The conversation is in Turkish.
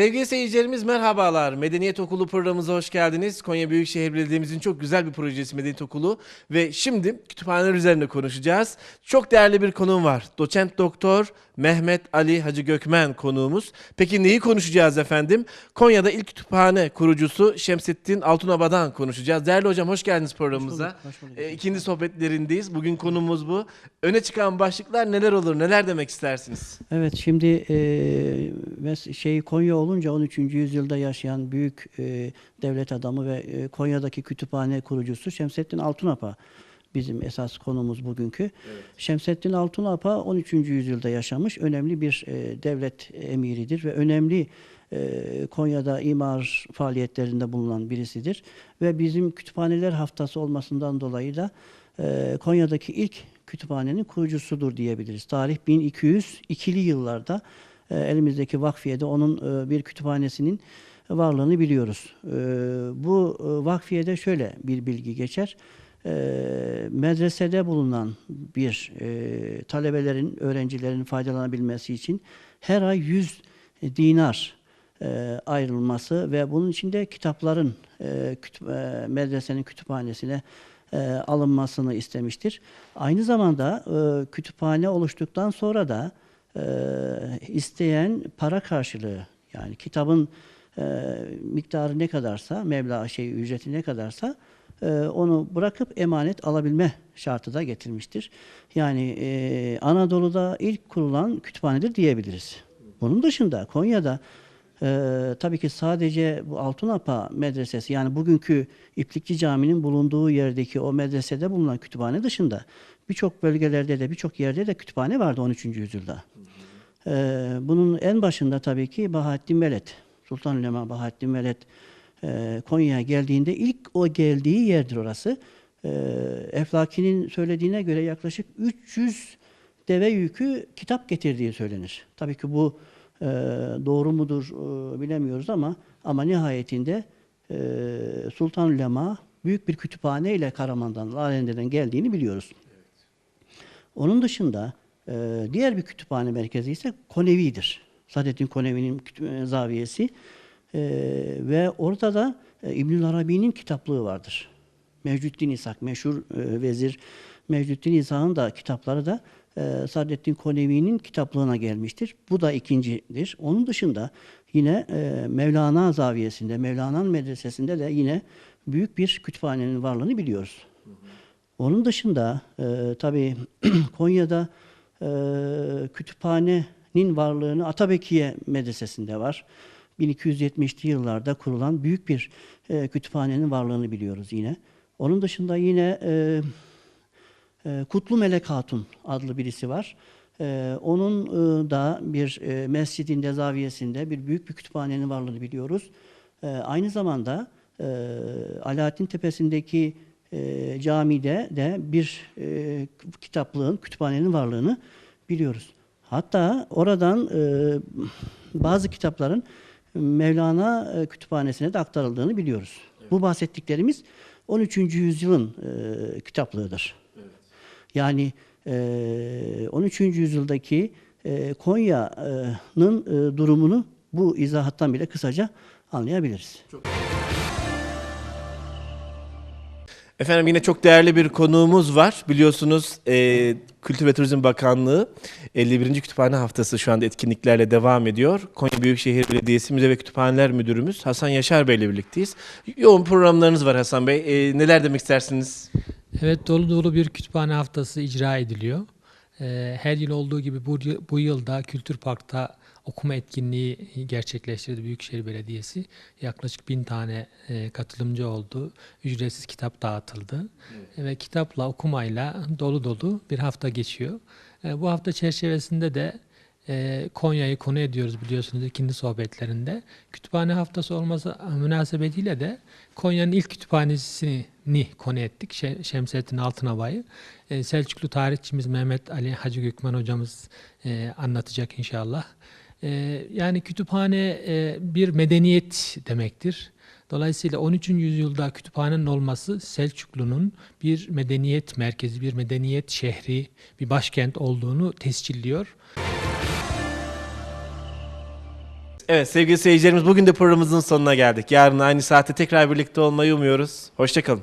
Sevgili seyircilerimiz merhabalar. Medeniyet Okulu programımıza hoş geldiniz. Konya Büyükşehir Belediye'mizin çok güzel bir projesi Medeniyet Okulu ve şimdi kütüphaneler üzerine konuşacağız. Çok değerli bir konuğum var. Doçent Doktor Mehmet Ali Hacı Gökmen konuğumuz. Peki neyi konuşacağız efendim? Konya'da ilk kütüphane kurucusu Şemsettin Altunaba'dan konuşacağız. Değerli hocam hoş geldiniz programımıza. bulduk, hoş bulduk. Ee, ikinci sohbetlerindeyiz. Bugün konumuz bu. Öne çıkan başlıklar neler olur? Neler demek istersiniz? Evet şimdi e, şey Konya olunca 13. yüzyılda yaşayan büyük e, devlet adamı ve e, Konya'daki kütüphane kurucusu Şemsettin Altunapa bizim esas konumuz bugünkü. Şemsettin Altunapa 13. yüzyılda yaşamış önemli bir e, devlet emiridir ve önemli e, Konya'da imar faaliyetlerinde bulunan birisidir ve bizim kütüphaneler haftası olmasından dolayı da e, Konya'daki ilk kütüphanenin kurucusudur diyebiliriz. Tarih 1202'li yıllarda elimizdeki vakfiyede onun e, bir kütüphanesinin varlığını biliyoruz. E, bu e, vakfiyede şöyle bir bilgi geçer. E, medresede bulunan bir e, talebelerin, öğrencilerin faydalanabilmesi için her ay 100 dinar e, ayrılması ve bunun içinde kitapların e, e, medresenin kütüphanesine e, alınmasını istemiştir. Aynı zamanda e, kütüphane oluştuktan sonra da e, isteyen para karşılığı yani kitabın e, miktarı ne kadarsa, meblağ şey ücreti ne kadarsa e, onu bırakıp emanet alabilme şartı da getirmiştir. Yani e, Anadolu'da ilk kurulan kütüphanedir diyebiliriz. Bunun dışında Konya'da ee, tabii ki sadece bu Altunapa medresesi yani bugünkü İplikçi Camii'nin bulunduğu yerdeki o medresede bulunan kütüphane dışında birçok bölgelerde de birçok yerde de kütüphane vardı 13. yüzyılda. Ee, bunun en başında tabii ki Bahattin Veled, Sultan Sultanülema Bahattin Veled e, Konya'ya geldiğinde ilk o geldiği yerdir orası. Ee, Eflaki'nin söylediğine göre yaklaşık 300 deve yükü kitap getirdiği söylenir. Tabii ki bu e, doğru mudur e, bilemiyoruz ama ama nihayetinde e, Sultan Lema büyük bir kütüphane ile Karaman'dan, Lalende'den geldiğini biliyoruz. Onun dışında e, diğer bir kütüphane merkezi ise Konevi'dir. Saadettin Konevi'nin e, zaviyesi E, ve orada da e, İbnül Arabi'nin kitaplığı vardır. Mevcüddin İshak, meşhur e, vezir Mevcüddin İshak'ın da kitapları da e, Saadettin Konevi'nin kitaplığına gelmiştir. Bu da ikincidir. Onun dışında yine e, Mevlana zaviyesinde, Mevlana'nın medresesinde de yine büyük bir kütüphanenin varlığını biliyoruz. Onun dışında e, tabii Konya'da e, kütüphanenin varlığını Atabekiye Medresesi'nde var. 1270'li yıllarda kurulan büyük bir e, kütüphanenin varlığını biliyoruz yine. Onun dışında yine e, e, Kutlu Melek Hatun adlı birisi var. E, onun e, da bir e, mescidinde, zaviyesinde bir büyük bir kütüphanenin varlığını biliyoruz. E, aynı zamanda e, Alaaddin Tepesi'ndeki e, camide de bir e, kitaplığın, kütüphanenin varlığını biliyoruz. Hatta oradan e, bazı kitapların Mevlana e, kütüphanesine de aktarıldığını biliyoruz. Bu bahsettiklerimiz 13. yüzyılın e, kitaplığıdır. Yani e, 13. yüzyıldaki e, Konya'nın e, durumunu bu izahattan bile kısaca anlayabiliriz. Efendim yine çok değerli bir konuğumuz var. Biliyorsunuz e, Kültür ve Turizm Bakanlığı 51. Kütüphane Haftası şu anda etkinliklerle devam ediyor. Konya Büyükşehir Belediyesi Müze ve Kütüphaneler Müdürümüz Hasan Yaşar Bey ile birlikteyiz. Yoğun programlarınız var Hasan Bey. E, neler demek istersiniz? Evet dolu dolu bir kütüphane haftası icra ediliyor. Ee, Her yıl olduğu gibi bu, bu yılda Kültür Park'ta okuma etkinliği gerçekleştirdi Büyükşehir Belediyesi. Yaklaşık bin tane e, katılımcı oldu. Ücretsiz kitap dağıtıldı. Ve kitapla okumayla dolu dolu bir hafta geçiyor. E, Bu hafta çerçevesinde de e, Konya'yı konu ediyoruz biliyorsunuz ikinci sohbetlerinde. Kütüphane haftası olması münasebetiyle de Konya'nın ilk kütüphanesini konu ettik. Şe- Şemsettin Altınaba'yı. E, Selçuklu tarihçimiz Mehmet Ali Hacı Gökmen hocamız e, anlatacak inşallah. E, yani kütüphane e, bir medeniyet demektir. Dolayısıyla 13. yüzyılda kütüphanenin olması Selçuklu'nun bir medeniyet merkezi, bir medeniyet şehri, bir başkent olduğunu tescilliyor. Evet sevgili seyircilerimiz bugün de programımızın sonuna geldik. Yarın aynı saatte tekrar birlikte olmayı umuyoruz. Hoşçakalın.